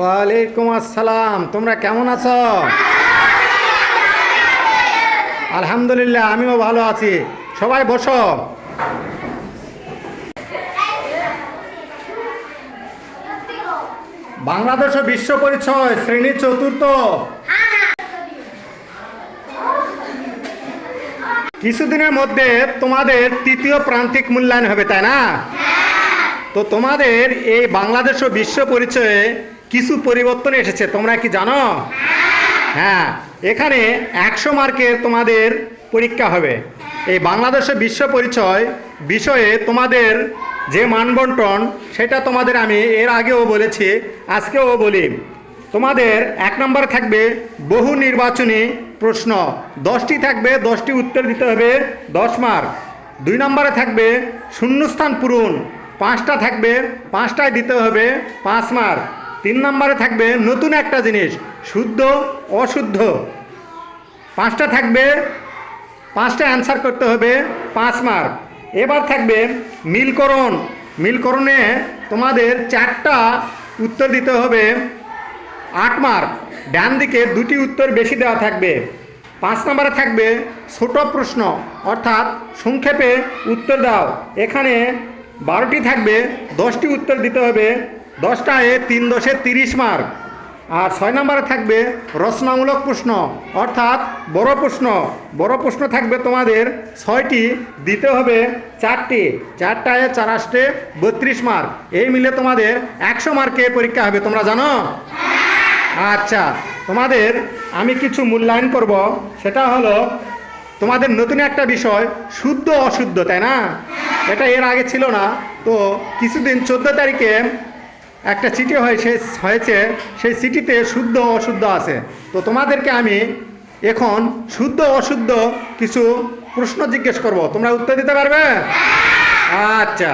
ওয়ালাইকুম আসসালাম। তোমরা কেমন আছো? আলহামদুলিল্লাহ, আমিও ভালো আছি। সবাই বসো। বাংলাদেশ বিশ্ব পরিচয় শ্রেণি চতুর্থ। কিছুদিনের মধ্যে তোমাদের তৃতীয় প্রান্তিক মূল্যায়ন হবে, তাই না? তো তোমাদের এই বাংলাদেশ ও বিশ্ব পরিচয়ে কিছু পরিবর্তন এসেছে, তোমরা কি জানো? হ্যাঁ এখানে একশো মার্কের তোমাদের পরীক্ষা হবে। এই বাংলাদেশ বিশ্ব পরিচয় বিষয়ে তোমাদের যে মানবন্টন, সেটা তোমাদের আমি এর আগেও বলেছি, আজকেও বলি। তোমাদের এক নম্বরে থাকবে বহু নির্বাচনী প্রশ্ন। দশটি থাকবে, দশটি উত্তর দিতে হবে, দশ মার্ক। দুই নম্বরে থাকবে শূন্যস্থান পূরণ। পাঁচটা থাকবে, পাঁচটায় দিতে হবে পাঁচ মার্ক তিন নম্বরে থাকবে নতুন একটা জিনিস, শুদ্ধ, অশুদ্ধ। পাঁচটা থাকবে, পাঁচটা অ্যান্সার করতে হবে পাঁচ মার্ক এবার থাকবে মিলকরণ। মিলকরণে তোমাদের চারটা উত্তর দিতে হবে আট মার্ক ডান দিকে দুটি উত্তর বেশি দেওয়া থাকবে। পাঁচ নম্বরে থাকবে ছোট প্রশ্ন, অর্থাৎ সংক্ষেপে উত্তর দাও। এখানে বারোটি থাকবে, দশটি উত্তর দিতে হবে। দশটায় তিন দশে তিরিশ মার্ক। আর ছয় নম্বরে থাকবে রচনামূলক প্রশ্ন, অর্থাৎ বড় প্রশ্ন। বড় প্রশ্ন থাকবে তোমাদের ছয়টি, দিতে হবে চারটি। চারটায় চার আসতে বত্রিশ মার্ক। এই মিলে তোমাদের একশো মার্কে পরীক্ষা হবে, তোমরা জানো? আচ্ছা তোমাদের আমি কিছু মূল্যায়ন করব। সেটা হলো, তোমাদের নতুন একটা বিষয়, শুদ্ধ অশুদ্ধ, তাই না? এটা এর আগে ছিল না। তো কিছুদিন চোদ্দ তারিখে একটা চিঠি হয়েছে হয়েছে, সেই চিঠিতে শুদ্ধ অশুদ্ধ আছে। তো তোমাদেরকে আমি এখন শুদ্ধ অশুদ্ধ কিছু প্রশ্ন জিজ্ঞেস করব। তোমরা উত্তর দিতে পারবে? আচ্ছা।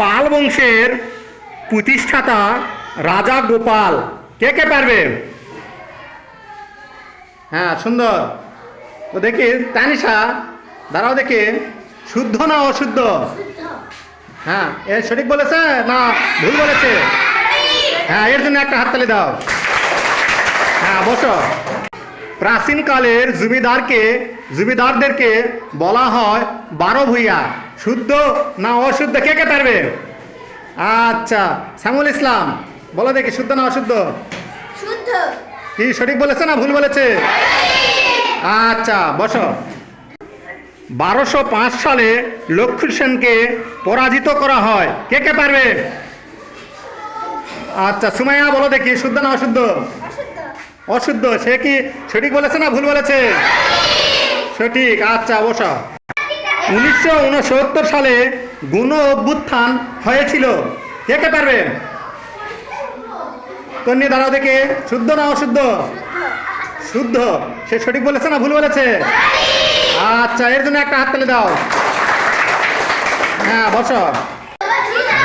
পাল বংশের প্রতিষ্ঠাতা রাজা গোপাল। কে কে পারবে? হ্যাঁ সুন্দর। তো দেখি তানিশা দাঁড়াও দেখি। শুদ্ধ না অশুদ্ধ? হ্যাঁ এ সঠিক বলেছে না ভুল বলেছে? হ্যাঁ এর জন্য একটা হাততালি দাও। হ্যাঁ বসো। প্রাচীনকালের জমিদারকে জমিদারদেরকে বলা হয় বারো ভূইয়া। শুদ্ধ না অশুদ্ধ? কে কে পারবে? আচ্ছা শ্যামুল ইসলাম বলো দেখি শুদ্ধ না অশুদ্ধ? শুদ্ধ। কি সঠিক বলেছে না ভুল বলেছে? আচ্ছা বসো। বারোশো পাঁচ সালে লক্ষ্মী সেনকে পরাজিত করা হয়। কে কে পারবে? আচ্ছা সুমাইয়া বলো দেখি শুদ্ধ না অশুদ্ধ? অশুদ্ধ। সে কি সঠিক বলেছে না ভুল বলেছে? সঠিক আচ্ছা বসো। উনিশশো উনসত্তর সালে গুণ অভ্যুত্থান হয়েছিল। কে কে পারবে? তন্নি দাঁড়াও দেখে শুদ্ধ না অশুদ্ধ? শুদ্ধ। সে সঠিক বলেছে না ভুল বলেছে? আচ্ছা এর জন্য একটা হাততালি দাও। হ্যাঁ বসো।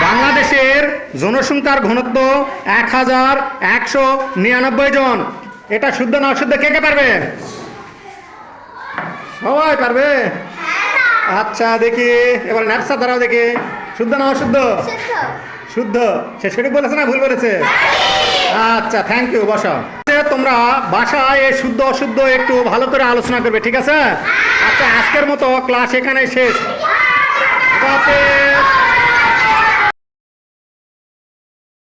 বাংলাদেশের জনসংখ্যার ঘনত্ব এক হাজার একশো নিরানব্বই জন। এটা শুদ্ধ না অশুদ্ধ কে কে পারবে? সবাই পারবে? আচ্ছা দেখি এবার ন্যাপসা দাঁড়াও দেখি। শুদ্ধ না অশুদ্ধ? শুদ্ধ। শুদ্ধ। সে সঠিক বলেছে না ভুল বলেছে? আচ্ছা থ্যাংক ইউ বসো। তোমরা বাসায় শুদ্ধ অশুদ্ধ একটু ভালো করে আলোচনা করবে, ঠিক আছে? আচ্ছা আজকের মতো ক্লাস এখানে শেষ।